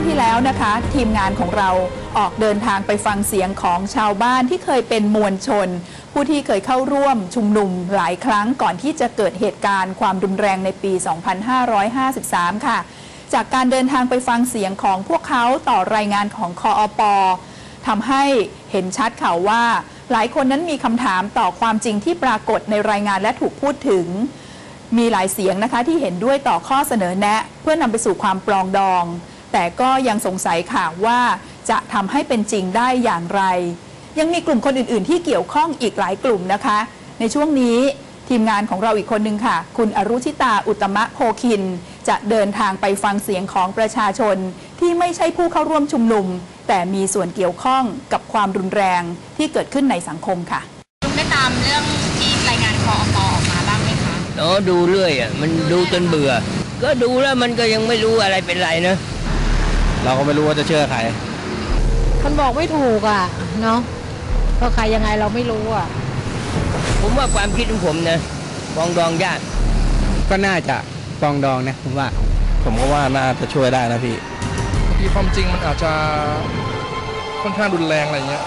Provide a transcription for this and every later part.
วงที่แล้วนะคะ ทีมงานของเราออกเดินทางไปฟังเสียงของชาวบ้านที่เคยเป็นมวลชน ผู้ที่เคยเข้าร่วมชุมนุมหลายครั้งก่อนที่จะเกิดเหตุการณ์ความรุนแรงในปี 2553 ค่ะ จากการเดินทางไปฟังเสียงของพวกเขาต่อรายงานของคออปทำให้เห็นชัดข่าวว่า หลายคนนั้นมีคำถามต่อความจริงที่ปรากฏในรายงานและถูกพูดถึงมีหลายเสียงนะคะที่เห็นด้วยต่อข้อเสนอแนะ เพื่อนำไปสู่ความปลองดอง แต่ก็ยังสงสัยค่ะว่าจะทำให้เป็นจริงได้อย่างไร ยังมีกลุ่มคนอื่น ๆ ที่เกี่ยวข้องอีกหลายกลุ่มนะคะ ในช่วงนี้ทีมงานของเราอีกคนหนึ่งค่ะ คุณอรุชิตาอุตตมะโพคิน จะเดินทางไปฟังเสียงของประชาชนที่ไม่ใช่ผู้เข้าร่วมชุมนุม แต่มีส่วนเกี่ยวข้องกับความรุนแรงที่เกิดขึ้นในสังคมค่ะลุงได้ตามเรื่องที่รายงานคออออกมาบ้างไหมคะเนาะดูเรื่อยอะมันดูจนเบื่อ ก็ดูแล้วมันก็ยังไม่รู้อะไรเป็นไรนะ เราก็ไม่รู้ว่าจะเชื่อใคร มันบอกไม่ถูกอะเนาะก็ใครยังไงเราไม่รู้อะ ผมว่าความคิดของผมนะปรองดองญาติก็น่าจะปรองดองนะผมว่า ผมก็ว่าน่าจะช่วยได้นะพี่ที่ความจริงมันอาจจะค่อนข้างรุนแรงอะไรเงี้ย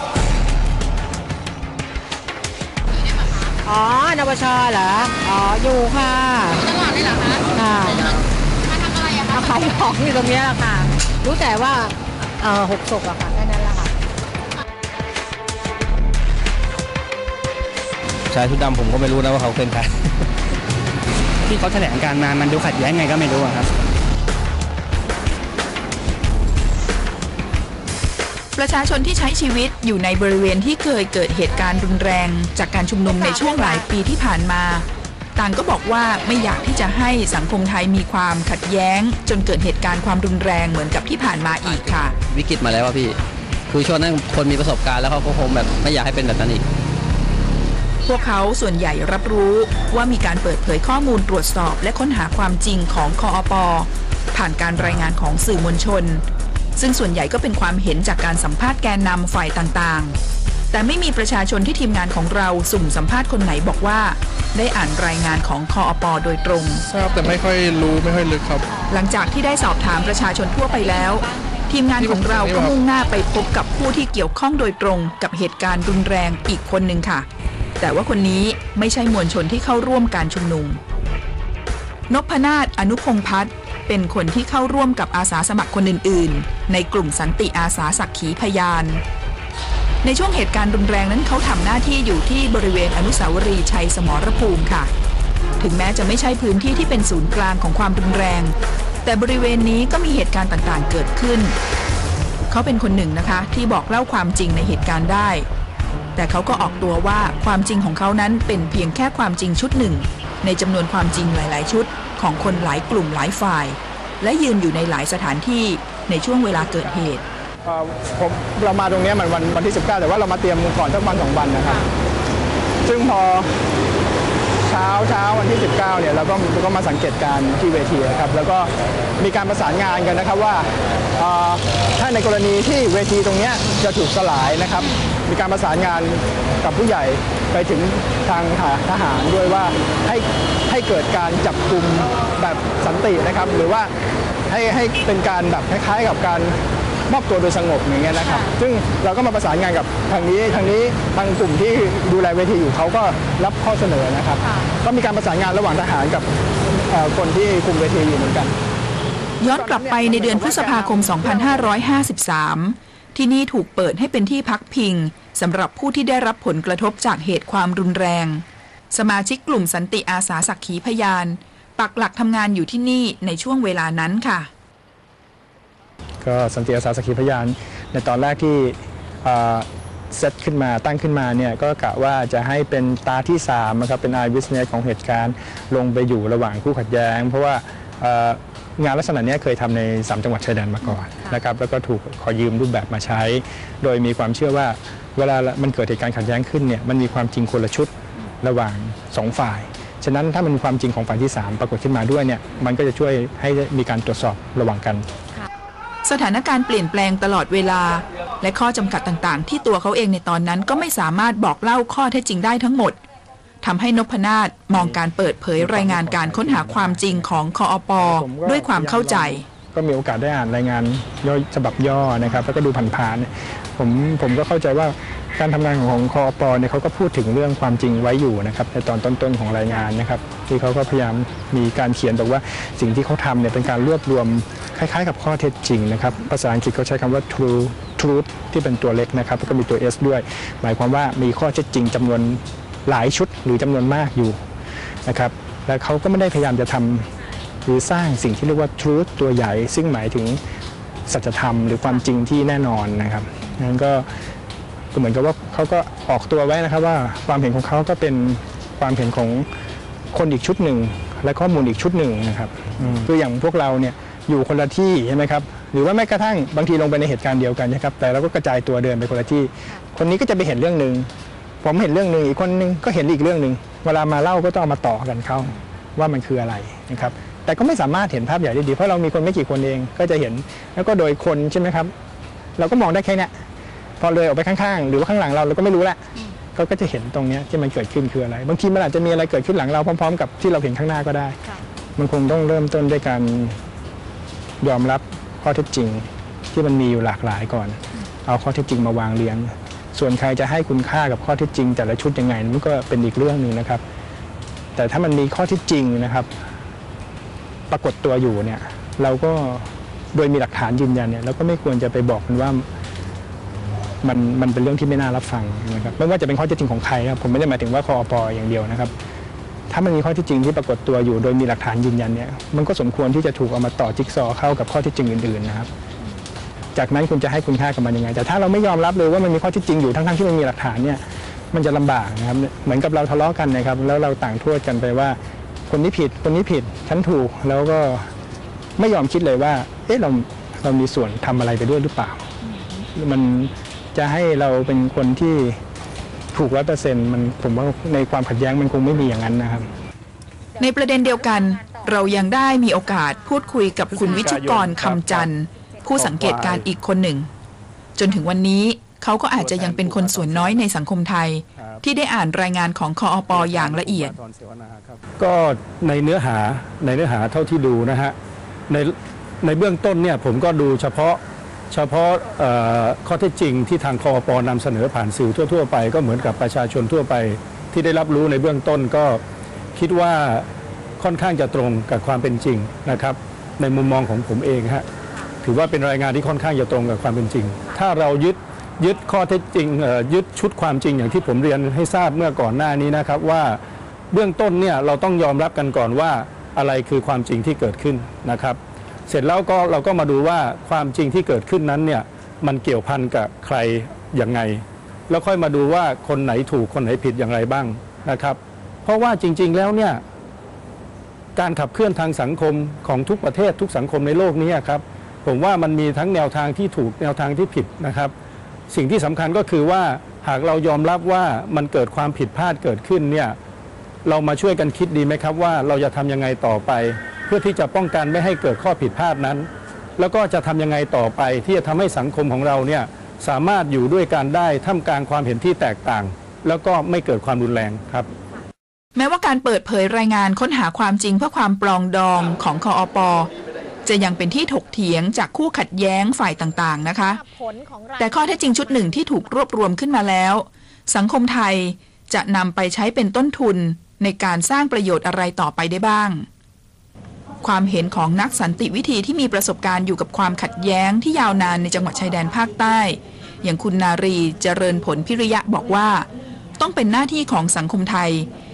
อ๋อนปชเหรอ อ๋อ อยู่ค่ะตลอดเลยเหรอคะค่ะมาทำอะไรอะคะมาขายของอยู่ตรงเนี้ยแหละค่ะ รู้แต่ว่าเออหกศพอะค่ะแค่นั้นแหละค่ะชายชุดดำผมก็ไม่รู้นะว่าเขาเป็นใครที่เขาแถลงการมา มันดูขัดแย้งไงก็ไม่รู้อะครับประชาชนที่ใช้ชีวิตอยู่ในบริเวณที่เคยเกิดเหตุการณ์รุนแรง จากการชุมนุมในช่วงหลายปีที่ผ่านมา ต่างก็บอกว่าไม่อยากที่จะให้สังคมไทยมีความขัดแย้ง จนเกิดเหตุการณ์ความรุนแรงเหมือนกับที่ผ่านมาอีกค่ะ วิกฤตมาแล้วอะพี่ คือช่วงนั้นคนมีประสบการณ์แล้วเขาก็คงแบบไม่อยากให้เป็นแบบนั้นอีกพวกเขาส่วนใหญ่รับรู้ว่ามีการเปิดเผยข้อมูลตรวจสอบและค้นหาความจริงของคออปผ่านการรายงานของสื่อมวลชน ซึ่งส่วนใหญ่ก็เป็นความเห็นจากการสัมภาษณ์แกนนำฝ่ายต่างๆ แต่ไม่มีประชาชนที่ทีมงานของเราสุ่มสัมภาษณ์คนไหนบอกว่า ได้อ่านรายงานของคออปโดยตรง ทราบแต่ไม่ค่อยรู้ไม่ค่อยลึกครับ หลังจากที่ได้สอบถามประชาชนทั่วไปแล้ว ทีมงานของเราก็มุ่งหน้าไปพบกับผู้ที่เกี่ยวข้องโดยตรง กับเหตุการณ์รุนแรงอีกคนหนึ่งค่ะ แต่ว่าคนนี้ไม่ใช่มวลชนที่เข้าร่วมการชุมนุมนพนาถอนุพงษ์พัฒน์เป็นคนที่เข้าร่วมกับอาสาสมัครคนอื่น ๆ ในกลุ่มสันติอาสาสักขีพยาน ในช่วงเหตุการณ์รุนแรงนั้นเขาทำหน้าที่อยู่ที่บริเวณอนุสาวรีย์ชัยสมรภูมิค่ะ ถึงแม้จะไม่ใช่พื้นที่ที่เป็นศูนย์กลางของความรุนแรง แต่บริเวณนี้ก็มีเหตุการณ์ต่างๆ เกิดขึ้น เขาเป็นคนหนึ่งนะคะ ที่บอกเล่าความจริงในเหตุการณ์ได้ แต่เขาก็ออกตัวว่าความจริงของเขานั้นเป็นเพียงแค่ความจริงชุดหนึ่ง ในจำนวนความจริงหลาย ๆ ชุด ของคนหลายกลุ่มหลายฝ่าย และยืนอยู่ในหลายสถานที่ในช่วงเวลาเกิดเหตุ ผมเรามาตรงเนี้ยมันวันวันที่ 19 แต่ว่าเรามาเตรียมก่อนสักวันสองวันนะครับ ซึ่งพอเช้าเช้าวันที่ 19 เนี่ยเราก็เราก็มาสังเกตการณ์ที่เวทีนะครับ แล้วก็มีการประสานงานกันนะครับว่าเอ่อถ้าในกรณีที่เวทีตรงเนี้ยจะถูกสลายนะครับ มีการประสานงานกับผู้ใหญ่ไปถึงทางทหารด้วยว่าให้ให้เกิดการจับกลุ่มแบบสันตินะครับ หรือว่าให้ให้เป็นการแบบคล้ายๆกับการ มอบตัวโดยสงบอย่างเงี้ยนะครับ ซึ่งเราก็มาประสานงานกับทางนี้ทางนี้ทางกลุ่มที่ดูแลเวทีอยู่เขาก็รับข้อเสนอนะครับ ก็มีการประสานงานระหว่างทหารกับเอ่อคนที่คุมเวทีอยู่เหมือนกัน ย้อนกลับไปในเดือนพฤษภาคม 2553 ที่นี่ถูกเปิดให้เป็นที่พักพิงสำหรับผู้ที่ได้รับผลกระทบจากเหตุความรุนแรง สมาชิกกลุ่มสันติอาสาสักขีพยาน ปักหลักทำงานอยู่ที่นี่ในช่วงเวลานั้นค่ะ ก็สันติอาสาสกขีพยาน ในตอนแรกที่เอ่อเซตขึ้นมาตั้งขึ้นมาเนี่ยก็กะว่าจะให้เป็นตาที่3นะครับเป็น eye witness ของเหตุการณ์ลงไปอยู่ระหว่างคู่ขัดแย้ง เพราะว่าเอ่องานลักษณะเนี้ยเคยทำใน 3 จังหวัดชายแดนมาก่อนนะครับแล้วก็ถูกขอยืมรูปแบบมาใช้ โดยมีความเชื่อว่าเวลามันเกิดเหตุการณ์ขัดแย้งขึ้นเนี่ยมันมีความจริงคนละชุดระหว่างสองฝ่าย ฉะนั้นถ้ามันมีความจริงของฝ่ายที่ 3 ปรากฏขึ้นมาด้วยเนี่ยมันก็จะช่วยให้มีการตรวจสอบระหว่างกัน สถานการณ์เปลี่ยนแปลงตลอดเวลา และข้อจำกัดต่างๆ ที่ตัวเขาเองในตอนนั้นก็ไม่สามารถบอกเล่าข้อเท็จจริงได้ทั้งหมดทำให้นพนาถมองการเปิดเผยรายงานการค้นหาความจริงของคออปด้วยความเข้าใจ ก็มีโอกาสได้อ่านรายงานย่อยฉบับย่อนะครับแล้วก็ดูผ่านๆผมผมก็เข้าใจว่า การทำงานของของคอปเนี่ยเขาก็พูดถึงเรื่องความจริงไว้อยู่นะครับในตอนต้นๆของรายงานนะครับที่เขาก็พยายามมีการเขียนบอกว่าสิ่งที่เขาทำเนี่ยเป็นการรวบรวมคล้ายๆ กับข้อเท็จจริงนะครับภาษาอังกฤษเขาใช้คำว่า true truth ที่เป็นตัวเล็กนะครับแล้วก็มีตัว s ด้วย หมายความว่ามีข้อเท็จจริงจำนวนหลายชุดหรือจำนวนมากอยู่นะครับและเขาก็ไม่ได้พยายามจะทำหรือสร้างสิ่งที่เรียกว่า truth ตัวใหญ่ ซึ่งหมายถึงสัจธรรมหรือความจริงที่แน่นอนนะครับนั้นก็ ก็เหมือนกับว่าเขาก็ออกตัวไว้นะครับว่าความเห็นของเขาก็เป็นความเห็นของคนอีกชุดหนึ่ง และข้อมูลอีกชุดหนึ่งนะครับอืมคืออย่างพวกเราเนี่ยอยู่คนละที่ใช่ไหมครับหรือว่าแม้กระทั่งบางทีลงไปในเหตุการณ์เดียวกันนะครับแต่เราก็กระจายตัวเดินไปคนละที่ คนนี้ก็จะไปเห็นเรื่องหนึ่งผมเห็นเรื่องหนึ่งอีกคนนึงก็เห็นอีกเรื่องหนึ่งเวลามาเล่าก็ต้องเอามาต่อกันเข้าว่ามันคืออะไรนะครับแต่ก็ไม่สามารถเห็นภาพใหญ่ได้ดีเพราะเรามีคนไม่กี่คนเองก็จะเห็นแล้วก็โดยคนใช่ไหมครับ เราก็มองได้แค่เนี้ย พอเลยออกไปข้างๆ หรือว่าข้างหลังเราเราก็ไม่รู้ละเขาก็จะเห็นตรงเนี้ยที่มันเกิดขึ้นคืออะไร บางทีมันอาจจะมีอะไรเกิดขึ้นหลังเราพร้อม ๆ กับที่เราเห็นข้างหน้าก็ได้ มันคงต้องเริ่มต้นด้วยการยอมรับข้อเท็จจริงที่มันมีอยู่หลากหลายก่อน เอาข้อเท็จจริงมาวางเรียง ส่วนใครจะให้คุณค่ากับข้อเท็จจริง แต่ละชุดยังไงมันก็เป็นอีกเรื่องหนึ่งนะครับ แต่ถ้ามันมีข้อเที่จริงนะครับ ปรากฏตัวอยู่เนี่ย เราก็โดยมีหลักฐานยืนยันเนี่ยเราก็ไม่ควรจะไปบอกมันว่า มันมันเป็นเรื่องที่ไม่น่ารับฟังนะครับไม่ว่าจะเป็นข้อเท็จจริงของใครครับผมไม่ได้หมายถึงว่าคอปอย่างเดียวนะครับ ถ้ามันมีข้อเที่จริงที่ปรากฏตัวอยู่โดยมีหลักฐานยืนยันเนี่ยมันก็สมควรที่จะถูกเอามาต่อจิ๊กซอเข้ากับข้อเที่จริงอื่นๆนะครับจากนั้นคุณจะให้คุณค่ากับมันยังไง แต่ถ้าเราไม่ยอมรับเลยว่ามันมีข้อเที่จริงอยู่ทั้งๆที่มันมีหลักฐานเนี่ยมันจะลำบากนะครับเหมือนกับเราทะเลาะกันนะครับ แล้วเราต่างโทษกันไปว่า คนนี้ผิดคนนี้ผิดฉันถูกแล้วก็ไม่ยอมคิดเลยว่า เอ๊ะเราเรามีส่วนทำอะไรไปด้วยหรือเปล่า มัน จะให้เราเป็นคนที่ถูกร้อยเปอร์เซ็นต์มันผมว่าในความขัดแย้งมันคงไม่มีอย่างนั้นนะครับ ในประเด็นเดียวกัน เรายังได้มีโอกาสพูดคุยกับคุณวิชุกรคำจันทร์ ผู้สังเกตการณ์อีกคนหนึ่ง จนถึงวันนี้เขาก็อาจจะยังเป็นคนส่วนน้อยในสังคมไทย ที่ได้อ่านรายงานของคออปอย่างละเอียด ก็ในเนื้อหาในเนื้อหาเท่าที่ดูนะฮะในในเบื้องต้นเนี่ยผมก็ดูเฉพาะ เฉพาะข้อเท็จจริงที่ทางคอปนำเสนอผ่านสื่อทั่ว ๆ ไป ก็เหมือนกับประชาชนทั่วไป ที่ได้รับรู้ในเบื้องต้นก็คิดว่าค่อนข้างจะตรงกับความเป็นจริงนะครับในมุมมองของผมเองฮะถือว่าเป็นรายงานที่ค่อนข้างจะตรงกับความเป็นจริง ถ้าเรายึดยึดข้อเท็จจริงยึดชุดความจริงอย่างที่ผมเรียนให้ทราบเมื่อก่อนหน้านี้นะครับว่าเบื้องต้นเนี่ยเราต้องยอมรับกันก่อนว่าอะไรคือความจริงที่เกิดขึ้นนะครับ เสร็จแล้วก็เราก็มาดูว่าความจริงที่เกิดขึ้นนั้นเนี่ยมันเกี่ยวพันกับใครอย่างไง แล้วค่อยมาดูว่าคนไหนถูกคนไหนผิดอย่างไรบ้างนะครับ เพราะว่าจริง ๆแล้วเนี่ยการขับเคลื่อนทางสังคมของทุกประเทศทุกสังคมในโลกนี้ครับ ผมว่ามันมีทั้งแนวทางที่ถูกแนวทางที่ผิดนะครับ สิ่งที่สำคัญก็คือว่าหากเรายอมรับว่ามันเกิดความผิดพลาดเกิดขึ้นเนี่ยเรามาช่วยกันคิดดีไหมครับว่าเราจะทำยังไงต่อไป เพื่อที่จะป้องกันไม่ให้เกิดข้อผิดพลาดนั้น แล้วก็จะทำยังไงต่อไป ที่จะทำให้สังคมของเราเนี่ยสามารถอยู่ด้วยกันได้ท่ามกลางความเห็นที่แตกต่าง แล้วก็ไม่เกิดความรุนแรงครับแม้ว่าการเปิดเผยรายงานค้นหาความจริงเพื่อความปรองดองของคออปอจะยังเป็นที่ถกเถียงจากคู่ขัดแย้งฝ่ายต่างๆนะคะ แต่ข้อเท็จจริงชุดหนึ่งที่ถูกรวบรวมขึ้นมาแล้ว สังคมไทยจะนำไปใช้เป็นต้นทุนในการสร้างประโยชน์อะไรต่อไปได้บ้าง ความเห็นของนักสันติวิธีที่มีประสบการณ์อยู่กับความขัดแย้งที่ยาวนานในจังหวัดชายแดนภาคใต้ อย่างคุณนารีเจริญผลพิริยะบอกว่า ต้องเป็นหน้าที่ของสังคมไทย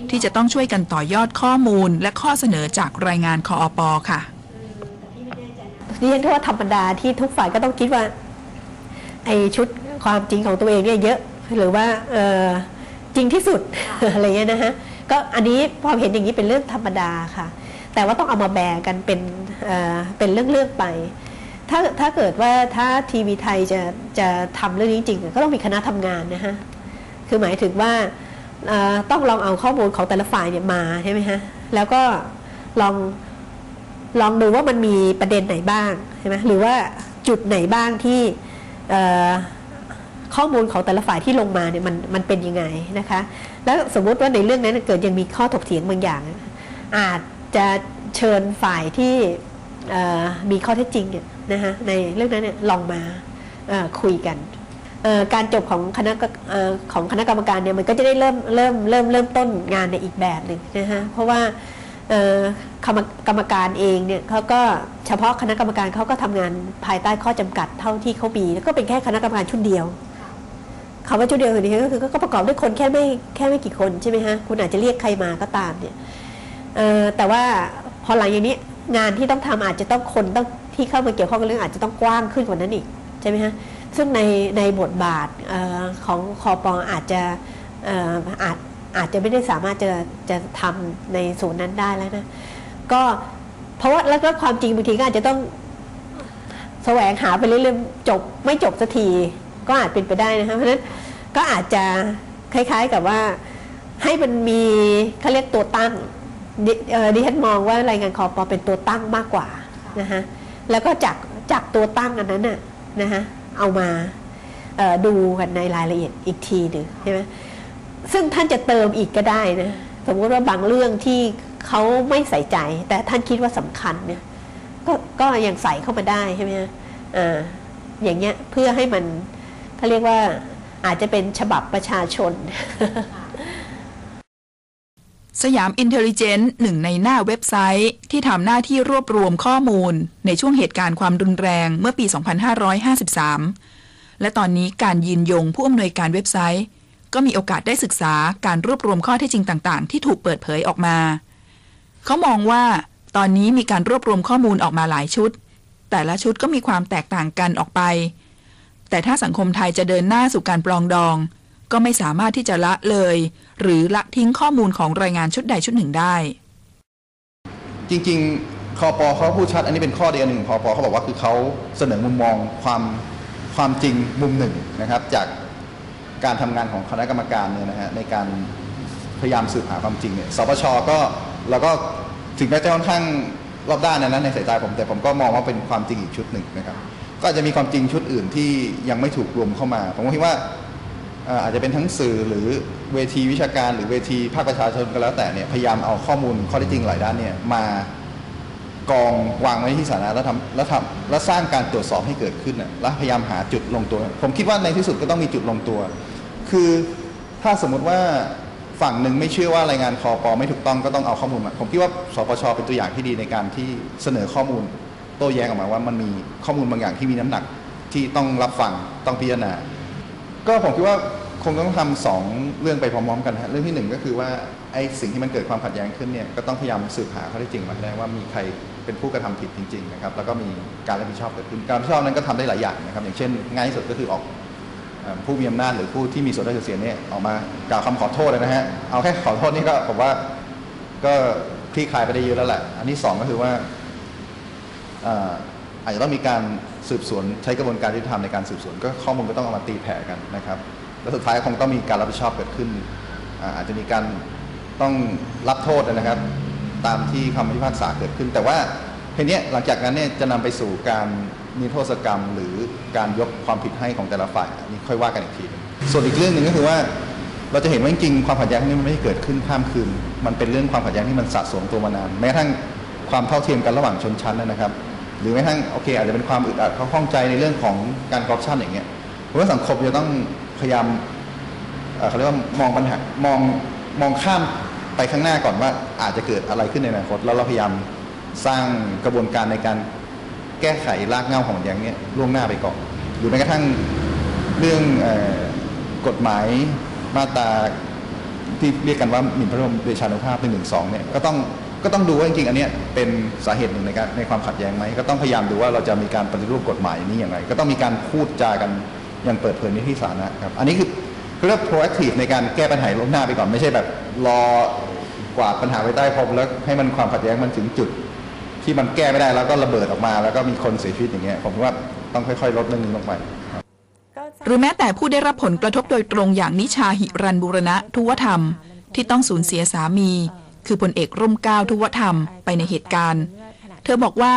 ที่จะต้องช่วยกันต่อยอดข้อมูลและข้อเสนอจากรายงานคออปค่ะนี่ฉันว่าธรรมดาที่ทุกฝ่ายก็ต้องคิดว่าไอชุดความจริงของตัวเองเนี่ยเยอะหรือว่าเออจริงที่สุดอะไรเงี้ยนะฮะก็อันนี้ความเห็นอย่างนี้เป็นเรื่องธรรมดาค่ะ แต่ว่าต้องเอามาแบ่งกันเป็นเอ่อเป็นเรื่องๆไป ถ้าถ้าเกิดว่าถ้าทีวีไทยจะจะทำเรื่องนี้จริงก็ต้องมีคณะทำงานนะฮะคือหมายถึงว่าอ่อต้องลองเอาข้อมูลของแต่ละฝ่ายเนี่ยมาใช่ไหมฮะแล้วก็ลองลองดูว่ามันมีประเด็นไหนบ้างใช่ไหมหรือว่าจุดไหนบ้างที่เอ่อข้อมูลของแต่ละฝ่ายที่ลงมาเนี่ยมันมันเป็นยังไงนะคะ แล้วสมมุติว่าในเรื่องนั้นเกิดยังมีข้อถกเถียงบางอย่าง อาจ จะเชิญฝ่ายที่มีข้อเท็จจริงเนี่ยนะคะในเรื่องนั้นเนี่ยลองมาคุยกันการจบของคณะของคณะกรรมการเนี่ยมันก็จะได้เริ่มเริ่มเริ่มเริ่มต้นงานในอีกแบบหนึ่งนะคะเพราะว่ากรรมการเองเนี่ยเขาก็เฉพาะคณะกรรมการเขาก็ทำงานภายใต้ข้อจำกัดเท่าที่เขามีแล้วก็เป็นแค่คณะกรรมการชุดเดียวคำว่าชุดเดียวคือนี้ก็คือก็ประกอบด้วยคนแค่ไม่แค่ไม่กี่คนใช่ไหมฮะคุณอาจจะเรียกใครมาก็ตามเนี่ย เออแต่ว่าพอหลังอย่างนี้งานที่ต้องทำอาจจะต้องคนต้องที่เข้ามาเกี่ยวข้องกับเรื่องอาจจะต้องกว้างขึ้นกว่านั้นอีกใช่ไหมฮะซึ่งในในบทบาทออของคอปองอาจจะอาจอาจจะไม่ได้สามารถจะจะทำในส่วนนั้นได้แล้วนะ ก็เพราะว่าแล้วก็ความจริงบางทีก็อาจจะต้องแสวงหาไปเรื่อยๆจบไม่จบสักทีก็อาจเป็นไปได้นะคะเพราะนั้นก็อาจจะคล้ายๆกับว่าให้มันมีเขาเรียกตัวตั้ง ดิเอ่อดิฉันมองว่ารายงานคอปอเป็นตัวตั้งมากกว่านะคะแล้วก็จากจากตัวตั้งอันนั้นน่ะนะคะเอามาดูกันในรายละเอียดอีกทีหนึ่งใช่ไหมซึ่งท่านจะเติมอีกก็ได้นะสมมติว่าบางเรื่องที่เขาไม่ใส่ใจ แต่ท่านคิดว่าสำคัญเนี่ยก็ก็ยังใส่เข้ามาได้ใช่ไหมฮะอ่าอย่างเงี้ยเพื่อให้มันเขาเรียกว่าอาจจะเป็นฉบับประชาชน สยามอินเทลลิเจนต์หนึ่งในหน้าเว็บไซต์ ที่ทำหน้าที่รวบรวมข้อมูล ในช่วงเหตุการณ์ความรุนแรงเมื่อปี 2553 และตอนนี้การยืนยงผู้อำนวยการเว็บไซต์ ก็มีโอกาสได้ศึกษาการรวบรวมข้อเท็จจริงต่างๆ ที่ถูกเปิดเผยออกมา เขามองว่า ตอนนี้มีการรวบรวมข้อมูลออกมาหลายชุด แต่ละชุดก็มีความแตกต่างกันออกไป แต่ถ้าสังคมไทยจะเดินหน้าสู่การปลองดอง ก็ไม่สามารถที่จะละเลย หรือละทิ้งข้อมูลของรายงานชุดใดชุดหนึ่งได้ จริงๆคอปอเขาพูดชัด อันนี้เป็นข้อเดียวหนึ่งคอปอเขาบอกว่าคือเขาเสนอมุมมองความความจริงมุมหนึ่งนะครับ จากการทำงานของคณะกรรมการเนี่ยนะฮะในการพยายามสืบหาความจริงเนี่ยสปชก็เราก็ถึงแม้จะค่อนข้างรอบด้านนะนในสายตาผมแต่ผมก็มองว่าเป็นความจริงอีกชุดหนึ่งนะครับ ก็อาจจะมีความจริงชุดอื่นที่ยังไม่ถูกรวมเข้ามา ผมก็คิดว่า อาจจะเป็นทั้งสื่อหรือเวทีวิชาการ หรือเวทีภาคประชาชนก็แล้วแต่เนี่ยพยายามเอาข้อมูลข้อเท็จจริงหลายด้านเนี่ยมากองวางไว้ที่สาธารณะแล้วทำแล้วทำแล้วสร้างการตรวจสอบให้เกิดขึ้นน่ะแล้วพยายามหาจุดลงตัว ผมคิดว่าในที่สุดก็ต้องมีจุดลงตัว คือถ้าสมมุติว่าฝั่งหนึ่งไม่เชื่อว่ารายงานคอปอไม่ถูกต้องก็ต้องเอาข้อมูลมาผมคิดว่าสปชเป็นตัวอย่างที่ดีในการที่เสนอข้อมูล โต้แย้งออกมาว่ามันมีข้อมูลบางอย่างที่มีน้ำหนักที่ต้องรับฟังต้องพิจารณา ก็ผมคิดว่าคงต้องทำสองเรื่องไปพร้อมๆกันนะฮะเรื่องที่หนึ่งก็คือว่าไอ้สิ่งที่มันเกิดความขัดแย้งขึ้นเนี่ยก็ต้องพยายามสืบหาข้อเท็จจริงมาให้ได้ว่ามีใครเป็นผู้กระทำผิดจริงๆนะครับแล้วก็มีการรับผิดชอบเกิดขึ้นการรับผิดชอบนั้นก็ทำได้หลายอย่างนะครับอย่างเช่น ง่ายที่สุดก็คือออกเอ่อผู้มีอำนาจหรือผู้ที่มีส่วนได้ส่วนเสียเนี่ยออกมากล่าวคำขอโทษเลยนะฮะเอาแค่ขอโทษนี่ก็ผมว่าก็คลี่คลายไปได้เยอะแล้วแหละอันที่สองก็คือว่า เอ่ออาจจะต้องมีการ สืบสวนใช้กระบวนการยุติธรรมในการสืบสวนก็ข้อมูลก็ต้องเอามาตีแผ่กันนะครับแล้วสุดท้ายคงต้องมีการรับผิดชอบเกิดขึ้น อาจจะมีการต้องรับโทษนะครับ ตามที่คำพิพากษาเกิดขึ้น แต่ว่าทีเนี้ยหลังจากนั้นเนี่ยจะนำไปสู่การนิรโทษกรรม หรือการยกความผิดให้ของแต่ละฝ่ายนนี้ค่อยว่ากันอีกทีส่วนอีกเรื่องหนึ่งก็คือว่าเราจะเห็นว่าจริงความขัดแย้งนี้มันไม่ได้เกิดขึ้นข้ามคืน มันเป็นเรื่องความขัดแย้งที่มันสะสมตัวมานาน แม้กระทั่งความเท่าเทียมกันระหว่างชนชั้นนะครับ หรือแม้กระทั่งโอเค อาจจะเป็นความอึดอัดข้องใจในเรื่องของการคอร์รัปชันอย่างเงี้ยผมว่าสังคมจะต้องพยายามเขาเรียกว่ามองปัญหามองมองข้ามไปข้างหน้าก่อนว่าอาจจะเกิดอะไรขึ้นในอนาคตแล้วเราพยายามสร้างกระบวนการในการแก้ไขรากเหง้าของขัดแย้งเนี้ยล่วงหน้าไปก่อน หรือแม้กระทั่งเรื่องอกฎหมายมาตราที่เรียกกันว่าหมิ่นพระบรมเดชานุภาพหนึ่งหนึ่งสองเนี่ยก็ต้อง ก็ต้องดูว่าจริงๆอันเนี้ยเป็นสาเหตุหนึ่งในการในความขัดแย้งไหมก็ต้องพยายามดูว่าเราจะมีการปฏิรูปกฎหมายนี้อย่างไร ก็ต้องมีการพูดจากันอย่างเปิดเผยในที่สาธารณะครับอันนี้คือเขาเรียก proactive ในการแก้ปัญหาล่วงหน้าไปก่อนไม่ใช่แบบรอกวาดปัญหาไว้ใต้พรมแล้วให้มันความขัดแย้งมันถึงจุด ที่มันแก้ไม่ได้แล้วก็ระเบิดออกมา แล้วก็มีคนเสียชีวิตอย่างเงี้ยผมว่าต้องค่อยๆ ลดเรื่องนี้ลงไปหรือแม้แต่ผู้ได้รับผลกระทบโดยตรงอย่างนิชาหิรันบุรณะทุวธรรม ที่ต้องสูญเสียสามี คือพลเอกร่มเกล้าทุวธรรมไปในเหตุการณ์ เธอบอกว่า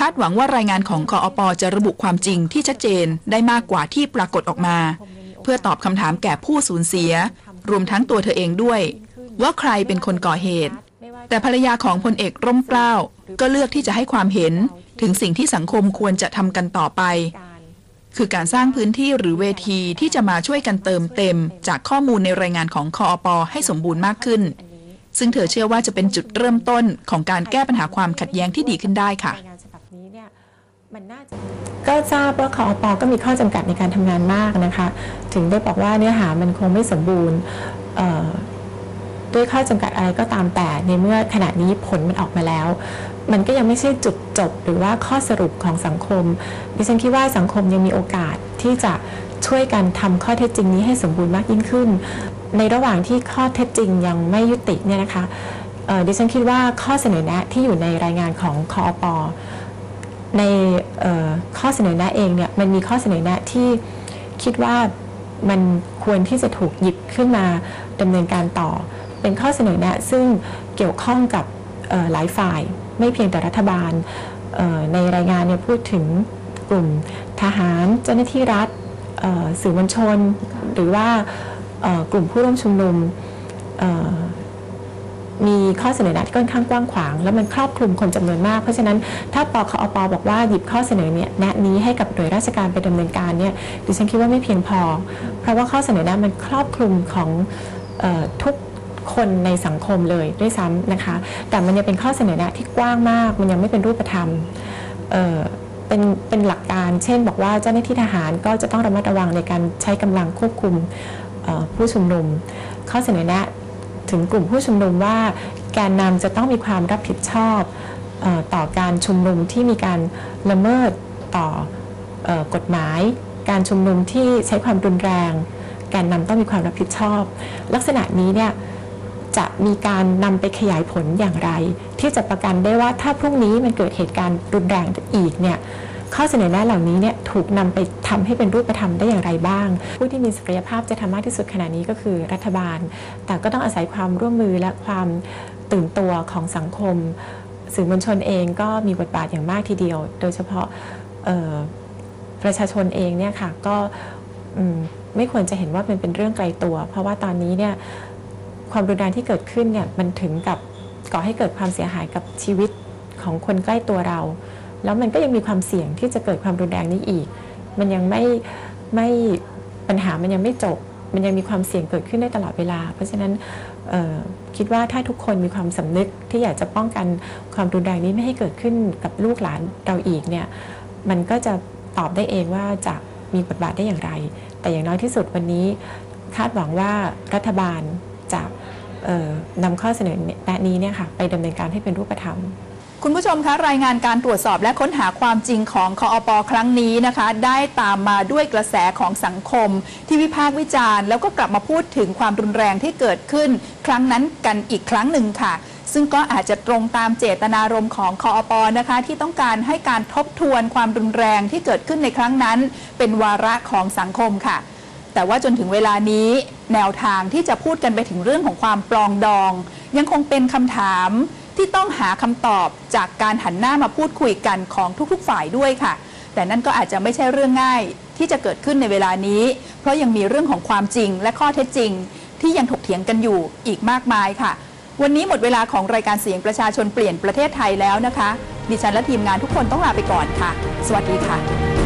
คาดหวังว่ารายงานของกออปจะระบุความจริงที่ชัดเจนได้มากกว่าที่ปรากฏออกมา เพื่อตอบคำถามแก่ผู้สูญเสีย รวมทั้งตัวเธอเองด้วย ว่าใครเป็นคนก่อเหตุ แต่ภรรยาของพลเอกร่มเกล้าก็เลือกที่จะให้ความเห็นถึงสิ่งที่สังคมควรจะทำกันต่อไป คือการสร้างพื้นที่หรือเวทีที่จะมาช่วยกันเติมเต็ม จากข้อมูลในรายงานของคอปให้สมบูรณ์มากขึ้น ซึ่งเธอเชื่อว่าจะเป็นจุดเริ่มต้นของการแก้ปัญหาความขัดแย้งที่ดีขึ้นได้ค่ะก็ทราบว่าคอปอก็มีข้อจำกัดในการทำงานมากนะคะ ถึงได้บอกว่าเนื้อหามันคงไม่สมบูรณ์ด้วยข้อจำกัดอะไรก็ตามแต่ในเมื่อขณะนี้ผลมันออกมาแล้ว มันก็ยังไม่ใช่จุดจบหรือว่าข้อสรุปของสังคม ดิฉันคิดว่าสังคมยังมีโอกาสที่จะช่วยกันทำข้อเท็จจริงนี้ให้สมบูรณ์มากยิ่งขึ้น ในระหว่างที่ข้อเท็จจริงยังไม่ยุติเนี่ยนะคะดิฉันคิดว่าข้อเสนอแนะที่อยู่ในรายงานของคอปในออข้อเสนอแนะเองเนี่ยมันมีข้อเสนอแนะที่คิดว่ามันควรที่จะถูกหยิบขึ้นมาดำเนินการต่อ เป็นข้อเสนอแนะซึ่งเกี่ยวข้องกับหลายฝ่าย ไม่เพียงแต่รัฐบาลในรายงานเนี่ยพูดถึงกลุ่มทหารเจ้าหน้าที่รัฐสื่อมวลชน หรือว่า กลุ่มผู้ร่วมชุมนุมมีข้อเสนอแนะที่ค่อนข้างกว้างขวาง แล้วมันครอบคลุมคนจำนวนมาก เพราะฉะนั้นถ้าปคอปบอกว่าหยิบข้อเสนอเนี่ยแนะนี้ให้กับหน่วยราชการไปดำเนินการเนี่ยดิฉันคิดว่าไม่เพียงพอ เพราะว่าข้อเสนอแนะมันครอบคลุมของออทุกคนในสังคมเลยด้วยซ้ำนะคะ แต่มันยังเป็นข้อเสนอแนะที่กว้างมาก มันยังไม่เป็นรูปธรรมเเป็นเป็นหลักการ เช่น บอกว่าเจ้าหน้าที่ทหารก็จะต้องระมัดระวังในการใช้กำลังควบคุม ผู้ชุมนุม ข้อเสนอแนะถึงกลุ่มผู้ชุมนุมว่าแกนนำจะต้องมีความรับผิดชอบอต่อการชุมนุมที่มีการละเมิดต่อออกฎหมาย การชุมนุมที่ใช้ความรุนแรง แกนนำต้องมีความรับผิดชอบ ลักษณะนี้เนี่ยจะมีการนำไปขยายผลอย่างไร ที่จะประกันได้ว่าถ้าพรุ่งนี้มันเกิดเหตุการณ์รุนแรงอีกเนี่ย ข้อเสนอแนะเหล่านี้เนี่ยถูกนำไปทำให้เป็นรูปธรรมได้อย่างไรบ้าง ผู้ที่มีศักยภาพจะทำมากที่สุดขณะนี้ก็คือรัฐบาล แต่ก็ต้องอาศัยความร่วมมือและความตื่นตัวของสังคม สื่อมวลชนเองก็มีบทบาทอย่างมากทีเดียว โดยเฉพาะประชาชนเองเนี่ยค่ะก็ไม่ควรจะเห็นว่ามันเป็นเรื่องไกลตัว เพราะว่าตอนนี้เนี่ยความรุนแรงที่เกิดขึ้นเนี่ยมันถึงกับก่อให้เกิดความเสียหายกับชีวิตของคนใกล้ตัวเรา แล้วมันก็ยังมีความเสี่ยงที่จะเกิดความรุนแรงนี้อีก มันยังไม่ไม่ปัญหามันยังไม่จบ มันยังมีความเสี่ยงเกิดขึ้นได้ตลอดเวลา เพราะฉะนั้นคิดว่าถ้าทุกคนมีความสำนึกที่อยากจะป้องกันความรุนแรงนี้ไม่ให้เกิดขึ้นกับลูกหลานเราอีกเนี่ยมันก็จะตอบได้เองว่าจะมีบทบาทได้อย่างไร แต่อย่างน้อยที่สุดวันนี้คาดหวังว่ารัฐบาลจะนำข้อเสนอแนะนี้เนี่ยค่ะไปดำเนินการให้เป็นรูปธรรม คุณผู้ชมคะรายงานการตรวจสอบและค้นหาความจริงของคออปครั้งนี้นะคะ ได้ตามมาด้วยกระแสของสังคม ที่วิพากษ์วิจารณ์ แล้วก็กลับมาพูดถึงความรุนแรงที่เกิดขึ้น ครั้งนั้นกันอีกครั้งหนึ่งค่ะ ซึ่งก็อาจจะตรงตามเจตนารมณ์ของคอปนะคะ ที่ต้องการให้การทบทวนความรุนแรงที่เกิดขึ้นในครั้งนั้น เป็นวาระของสังคมค่ะ แต่ว่าจนถึงเวลานี้ แนวทางที่จะพูดกันไปถึงเรื่องของความปลองดอง ยังคงเป็นคำถาม ที่ต้องหาคำตอบจากการหันหน้ามาพูดคุยกันของทุกๆฝ่ายด้วยค่ะ แต่นั่นก็อาจจะไม่ใช่เรื่องง่ายที่จะเกิดขึ้นในเวลานี้ เพราะยังมีเรื่องของความจริงและข้อเท็จจริง ที่ยังถกเถียงกันอยู่อีกมากมายค่ะ วันนี้หมดเวลาของรายการเสียงประชาชนเปลี่ยนประเทศไทยแล้วนะคะ ดิฉันและทีมงานทุกคนต้องลาไปก่อนค่ะ สวัสดีค่ะ